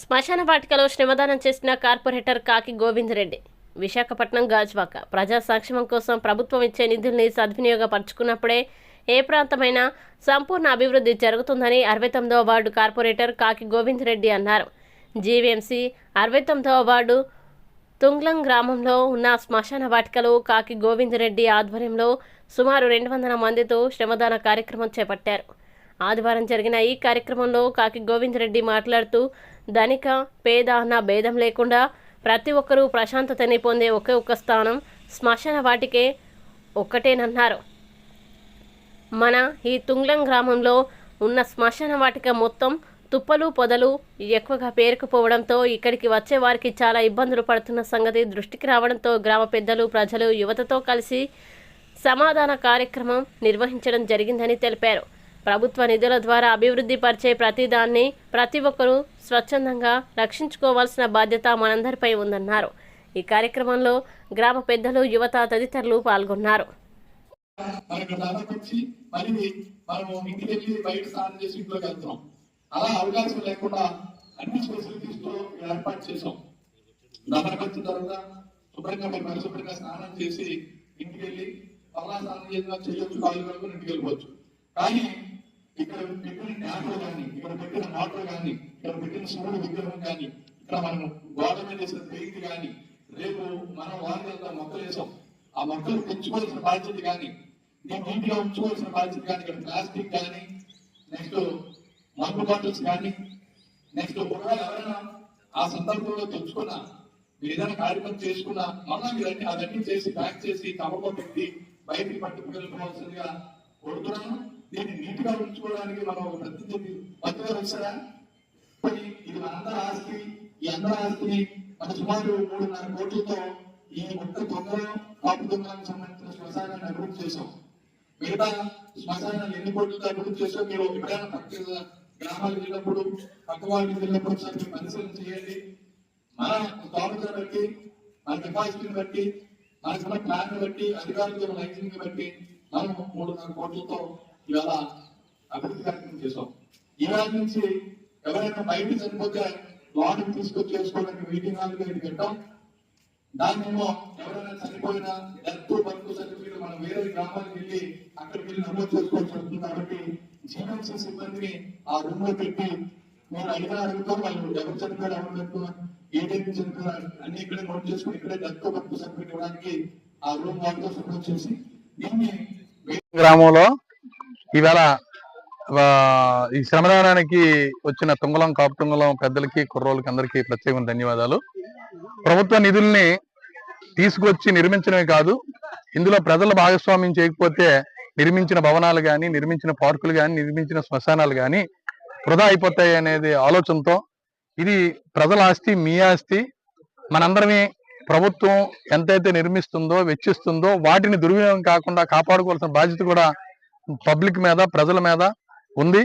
శ్మశాన వాటికలో శ్రమదానం చేసిన కార్పొరేటర్ కాకి గోవిందరెడ్డి విశాఖపట్నం గాజువాక. ప్రజా సంక్షేమం కోసం ప్రభుత్వం ఇచ్చే నిధుల్ని సద్వినియోగపరుచుకున్నప్పుడే ఏ ప్రాంతమైనా సంపూర్ణ అభివృద్ధి జరుగుతుందని అరవై తొమ్మిదవ వార్డు కార్పొరేటర్ కాకి గోవిందరెడ్డి అన్నారు. జీవీఎంసీ అరవై తొమ్మిదవ వార్డు తుంగ్లం గ్రామంలో ఉన్న శ్మశాన వాటికలో కాకి గోవిందరెడ్డి ఆధ్వర్యంలో సుమారు రెండు వందల మందితో శ్రమదాన కార్యక్రమం చేపట్టారు. ఆదివారం జరిగిన ఈ కార్యక్రమంలో కాకి గోవిందరెడ్డి మాట్లాడుతూ ధనిక పేద అన్న భేదం లేకుండా ప్రతి ఒక్కరూ ప్రశాంతతని పొందే ఒకే ఒక్క స్థానం శ్మశాన వాటికే ఒక్కటేనన్నారు. మన ఈ తుంగ్లం గ్రామంలో ఉన్న శ్మశాన వాటిక మొత్తం తుప్పలు పొదలు ఎక్కువగా పేరుకుపోవడంతో ఇక్కడికి వచ్చే వారికి చాలా ఇబ్బందులు పడుతున్న సంగతి దృష్టికి రావడంతో గ్రామ పెద్దలు ప్రజలు యువతతో కలిసి సమాధాన కార్యక్రమం నిర్వహించడం జరిగిందని తెలిపారు. ప్రభుత్వ నిధుల ద్వారా అభివృద్ధి పరిచే ప్రతిదాన్ని ప్రతి ఒక్కరూ స్వచ్ఛందంగా రక్షించుకోవాల్సిన బాధ్యత మనందరిపై ఉందన్నారు. ఈ కార్యక్రమంలో గ్రామ పెద్దలు యువత తదితరులు పాల్గొన్నారు. అలా అవకాశం లేకుండా అన్ని ఫెసిలిటీస్ ఏర్పాటు చేసాం దసరాకు వచ్చిన తర్వాత శుభ్రంగా మేము పరిశుభ్రంగా స్నానం చేసి ఇంటికి వెళ్ళి పలా స్నానం చేసిన చేయొచ్చు కాలు కడుకుని ఇంటికి వెళ్ళిపోవచ్చు. కానీ ఇక్కడ పెట్టిన ట్యాంకులు కానీ ఇక్కడ పెట్టిన మాటలు కానీ ఇక్కడ పెట్టిన శివుడు విగ్రహం కానీ ఇక్కడ మనం గోడ మీద వేసిన పెయింట్ కానీ రేపు మనం వాళ్ళంతా మొక్కలు వేసాం. ఆ మొక్కలు పెంచుకోవాల్సిన బాధ్యత కానీ నేను నీటిగా ఉంచుకోవాల్సిన బాధ్యత కానీ ఇక్కడ ప్లాస్టిక్ కానీ నెక్స్ట్ మందు బాటిల్స్ కానీ నెక్స్ట్ ఒకవేళ ఎవరైనా ఆ సందర్భంలో తెచ్చుకున్నా మీరు ఏదైనా కార్యక్రమం చేసుకున్నా మళ్ళా మీరు అన్ని అవన్నీ చేసి ప్యాక్ చేసి తమకో పెట్టి బయటికి పట్టుకు వెళ్ళిపోవాల్సిందిగా కొడుతున్నాను దీన్ని నీట్గా ఉంచుకోవడానికి మనం ఒక ప్రతినిధి మధ్యలో వచ్చారా పోయి ఇది మనందరి ఆస్తి ఈ అందరి ఆస్తిని మన సుమారు మూడున్నర కోట్లతో ఈ ఒక్క దొంగలో కాపు దొంగలకు సంబంధించిన శ్మశానాన్ని అభివృద్ధి చేశాం. మిగతా శ్మశానాన్ని ఎన్ని కోట్లతో అభివృద్ధి చేసాం మీరు ఎప్పుడైనా పక్క గ్రామాలకు వెళ్ళినప్పుడు పక్క వాళ్ళకి వెళ్ళినప్పుడు ఒకసారి మీరు పరిశీలన చేయండి. మన స్తోమతను బట్టి మన కెపాసిటీని బట్టి మనకున్న ప్లాన్ బట్టి అధికారుల లైసెన్స్ బట్టి మనం మూడున్నర కోట్లతో ఇవాళ అభివృద్ధి కార్యక్రమం చేసాం ఇవాళ నుంచి ఎవరైనా బయట చనిపోతే లోనికి తీసుకొచ్చి చేసుకోవడానికి మీటింగ్ హాల్ దగ్గరికి పెట్టాం దాన్నేమో ఎవరైనా చనిపోయినా డెత్ బర్త్ సర్టిఫికేట్ మనం వేరే గ్రామాలకు వెళ్ళి అక్కడికి వెళ్ళి నమోదు చేసుకోవాల్సి వస్తుంది కాబట్టి జీవన్సీ సిబ్బందిని ఆ రూమ్లో పెట్టి మీరు అడిగిన అడుగుతాం వాళ్ళు ఎవరు చనిపోయారు ఎవరు చనిపోయారు ఏ టైం చనిపోయారు అన్ని ఇక్కడే నోట్ చేసుకుని ఇక్కడే డెత్ బర్త్ సర్టిఫికేట్ ఇవ్వడానికి ఆ రూమ్ వాళ్ళతో సపోర్ట్ చేసి దీన్ని గ్రామంలో ఈవేళ ఈ శ్రమదానానికి వచ్చిన తుంగలం కాపు తుంగలం పెద్దలకి కుర్రోళ్ళకి అందరికీ ప్రత్యేకమైన ధన్యవాదాలు. ప్రభుత్వ నిధుల్ని తీసుకొచ్చి నిర్మించడమే కాదు ఇందులో ప్రజల భాగస్వామ్యం చేయకపోతే నిర్మించిన భవనాలు కానీ నిర్మించిన పార్కులు కానీ నిర్మించిన శ్మశానాలు కానీ వృధా అయిపోతాయి అనేది ఆలోచనతో ఇది ప్రజల ఆస్తి మీ ఆస్తి. మనందరమే ప్రభుత్వం ఎంతైతే నిర్మిస్తుందో వెచ్చిస్తుందో వాటిని దుర్వినియోగం కాకుండా కాపాడుకోవాల్సిన బాధ్యత కూడా పబ్లిక్ మీద ప్రజల మీద ఉంది.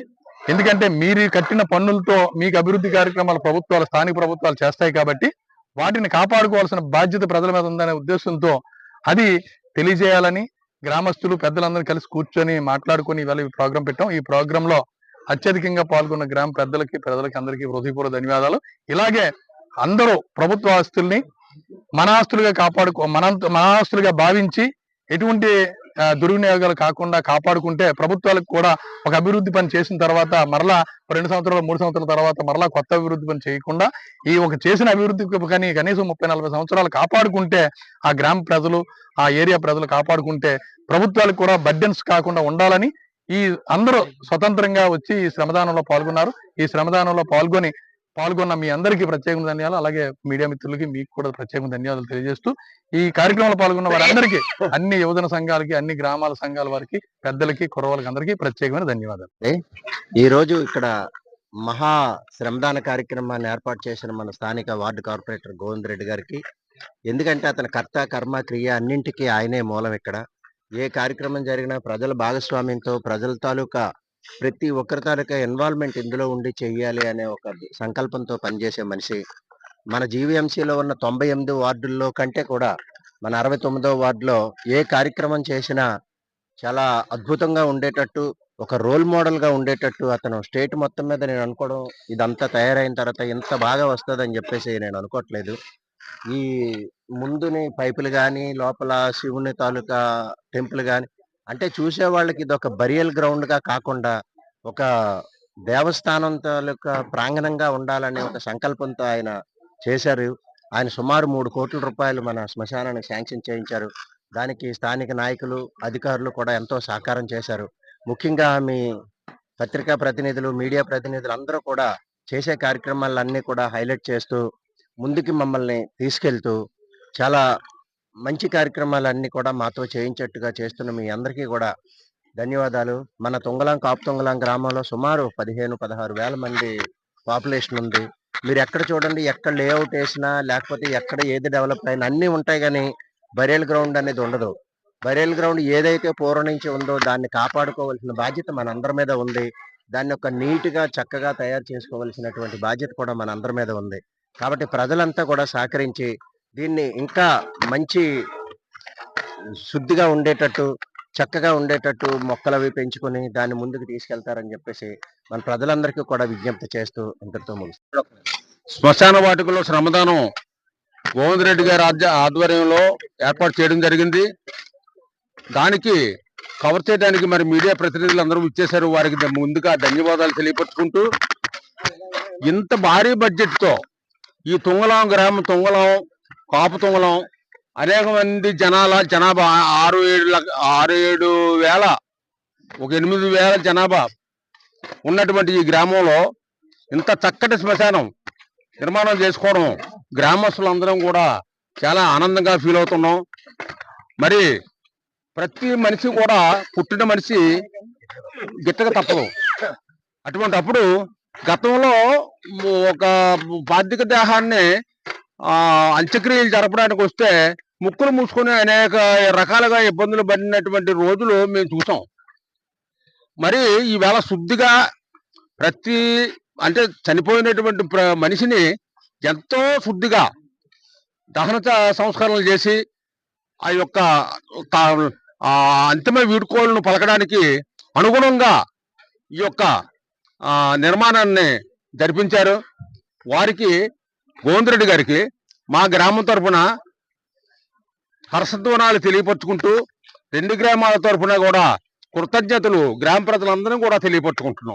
ఎందుకంటే మీరు కట్టిన పన్నులతో మీకు అభివృద్ధి కార్యక్రమాలు ప్రభుత్వాలు స్థానిక ప్రభుత్వాలు చేస్తాయి కాబట్టి వాటిని కాపాడుకోవాల్సిన బాధ్యత ప్రజల మీద ఉందనే ఉద్దేశంతో అది తెలియజేయాలని గ్రామస్తులు పెద్దలందరూ కలిసి కూర్చొని మాట్లాడుకొని ఇవాళ ఈ ప్రోగ్రాం పెట్టాం. ఈ ప్రోగ్రాంలో అత్యధికంగా పాల్గొన్న గ్రామ పెద్దలకి ప్రజలకి అందరికీ హృదయపూర్వ ధన్యవాదాలు. ఇలాగే అందరూ ప్రభుత్వ ఆస్తుల్ని మన ఆస్తులుగా కాపాడుకో మన మన ఆస్తులుగా భావించి ఎటువంటి దుర్వినియోగాలు కాకుండా కాపాడుకుంటే ప్రభుత్వాలకు కూడా ఒక అభివృద్ధి పని చేసిన తర్వాత మరలా రెండు సంవత్సరాలు మూడు సంవత్సరాల తర్వాత మరలా కొత్త అభివృద్ధి పని చేయకుండా ఈ ఒక చేసిన అభివృద్ధి కానీ కనీసం ముప్పై నలభై సంవత్సరాలు కాపాడుకుంటే ఆ గ్రామ ప్రజలు ఆ ఏరియా ప్రజలు కాపాడుకుంటే ప్రభుత్వాలకు కూడా బడ్డెన్స్ కాకుండా ఉండాలని ఈ అందరూ స్వతంత్రంగా వచ్చి ఈ శ్రమదానంలో పాల్గొన్నారు. ఈ శ్రమదానంలో పాల్గొని పాల్గొన్న మీ అందరికీ ప్రత్యేకమైన ధన్యాలు అలాగే మీడియా మిత్రులకి మీకు కూడా ప్రత్యేక ధన్యవాదాలు తెలియజేస్తూ ఈ కార్యక్రమంలో పాల్గొన్న వారందరికీ అన్ని యువజన సంఘాలకి అన్ని గ్రామాల సంఘాల వారికి పెద్దలకి కురవాలకి అందరికీ ప్రత్యేకమైన ధన్యవాదాలు. ఈ రోజు ఇక్కడ మహా శ్రమదాన కార్యక్రమాన్ని ఏర్పాటు చేసిన మన స్థానిక వార్డు కార్పొరేటర్ గోవింద్ రెడ్డి గారికి ఎందుకంటే అతని కర్త కర్మ క్రియ అన్నింటికీ ఆయనే మూలం ఇక్కడ. ఏ కార్యక్రమం జరిగినా ప్రజల భాగస్వామ్యంతో ప్రజల తాలూకా ప్రతి ఒక్కరి తాలూకా ఇన్వాల్వ్మెంట్ ఇందులో ఉండి చెయ్యాలి అనే ఒక సంకల్పంతో పనిచేసే మనిషి. మన జీవీఎంసీలో ఉన్న తొంభై ఎనిమిది వార్డుల్లో కంటే కూడా మన అరవై తొమ్మిదో వార్డులో ఏ కార్యక్రమం చేసినా చాలా అద్భుతంగా ఉండేటట్టు ఒక రోల్ మోడల్గా ఉండేటట్టు అతను స్టేట్ మొత్తం మీద నేను అనుకోవడం ఇదంతా తయారైన తర్వాత ఇంత బాగా వస్తుందని చెప్పేసి నేను అనుకోవట్లేదు. ఈ ముందుని పైపులు కానీ లోపల శివుని తాలూకా టెంపుల్ కానీ అంటే చూసే వాళ్ళకి ఇది ఒక బరియల్ గ్రౌండ్గా కాకుండా ఒక దేవస్థానం తాలూకా ప్రాంగణంగా ఉండాలనే ఒక సంకల్పంతో ఆయన చేశారు. ఆయన సుమారు మూడు కోట్ల రూపాయలు మన శ్మశానానికి శాంక్షన్ చేయించారు. దానికి స్థానిక నాయకులు అధికారులు కూడా ఎంతో సహకారం చేశారు. ముఖ్యంగా మీ పత్రికా ప్రతినిధులు మీడియా ప్రతినిధులు అందరూ కూడా చేసే కార్యక్రమాలన్నీ కూడా హైలైట్ చేస్తూ ముందుకి మమ్మల్ని తీసుకెళ్తూ చాలా మంచి కార్యక్రమాలన్నీ కూడా మాతో చేయించేట్టుగా చేస్తున్న మీ అందరికీ కూడా ధన్యవాదాలు. మన తుంగలాం కాపుతుంగలాం గ్రామంలో సుమారు పదిహేను పదహారు వేల మంది పాపులేషన్ ఉంది. మీరు ఎక్కడ చూడండి ఎక్కడ లేఅవుట్ వేసినా లేకపోతే ఎక్కడ ఏది డెవలప్ అయినా అన్నీ ఉంటాయి కానీ బరేల్ గ్రౌండ్ అనేది ఉండదు. బరేల్ గ్రౌండ్ ఏదైతే పూర్వం నుంచి ఉందో దాన్ని కాపాడుకోవాల్సిన బాధ్యత మనందరి మీద ఉంది. దాన్ని ఒక నీట్గా చక్కగా తయారు చేసుకోవాల్సినటువంటి బాధ్యత కూడా మన అందరి మీద ఉంది. కాబట్టి ప్రజలంతా కూడా సహకరించి దీన్ని ఇంకా మంచి శుద్ధిగా ఉండేటట్టు చక్కగా ఉండేటట్టు మొక్కలు అవి పెంచుకొని దాన్ని ముందుకు తీసుకెళ్తారని చెప్పేసి మన ప్రజలందరికీ కూడా విజ్ఞప్తి చేస్తూ ఇంతటితో ముగిస్తాం. శ్మశాన వాటికలో శ్రమదానం గోవింద్ రెడ్డి గారి రాజ్య ఆధ్వర్యంలో ఏర్పాటు చేయడం జరిగింది. దానికి కవర్ చేయడానికి మరి మీడియా ప్రతినిధులు అందరూ ఇచ్చేశారు వారికి ముందుగా ధన్యవాదాలు తెలియపరుచుకుంటూ ఇంత భారీ బడ్జెట్తో ఈ తుంగలాం గ్రామం తుంగలాం కాపు అనేక మంది జనాల జనాభా ఆరు ఏడు లక్ష- ఆరు ఏడు వేల ఒక ఎనిమిది వేల జనాభా ఉన్నటువంటి ఈ గ్రామంలో ఇంత చక్కటి శ్మశానం నిర్మాణం చేసుకోవడం గ్రామస్తులందరం కూడా చాలా ఆనందంగా ఫీల్ అవుతున్నాం. మరి ప్రతి మనిషి కూడా పుట్టిన మనిషి గిట్టక తప్పదు. అటువంటి అప్పుడు గతంలో ఒక బాధ్యక దేహాన్ని అంత్యక్రియలు జరపడానికి వస్తే ముక్కులు మూసుకొని అనేక రకాలుగా ఇబ్బందులు పడినటువంటి రోజులు మేము చూసాం. మరి ఈవేళ శుద్ధిగా ప్రతి అంటే చనిపోయినటువంటి ప్ర- మనిషిని ఎంతో శుద్ధిగా దహన సంస్కరణలు చేసి ఆ యొక్క అంతిమ వీడుకోలను పలకడానికి అనుగుణంగా ఈ యొక్క నిర్మాణాన్ని జరిపించారు. వారికి గోవిందరెడ్డి గారికి మా గ్రామం తరపున హర్షధ్వనాలు తెలియపరుచుకుంటూ రెండు గ్రామాల తరఫున కూడా కృతజ్ఞతలు గ్రామ ప్రజలందరం కూడా తెలియపరుచుకుంటున్నాం.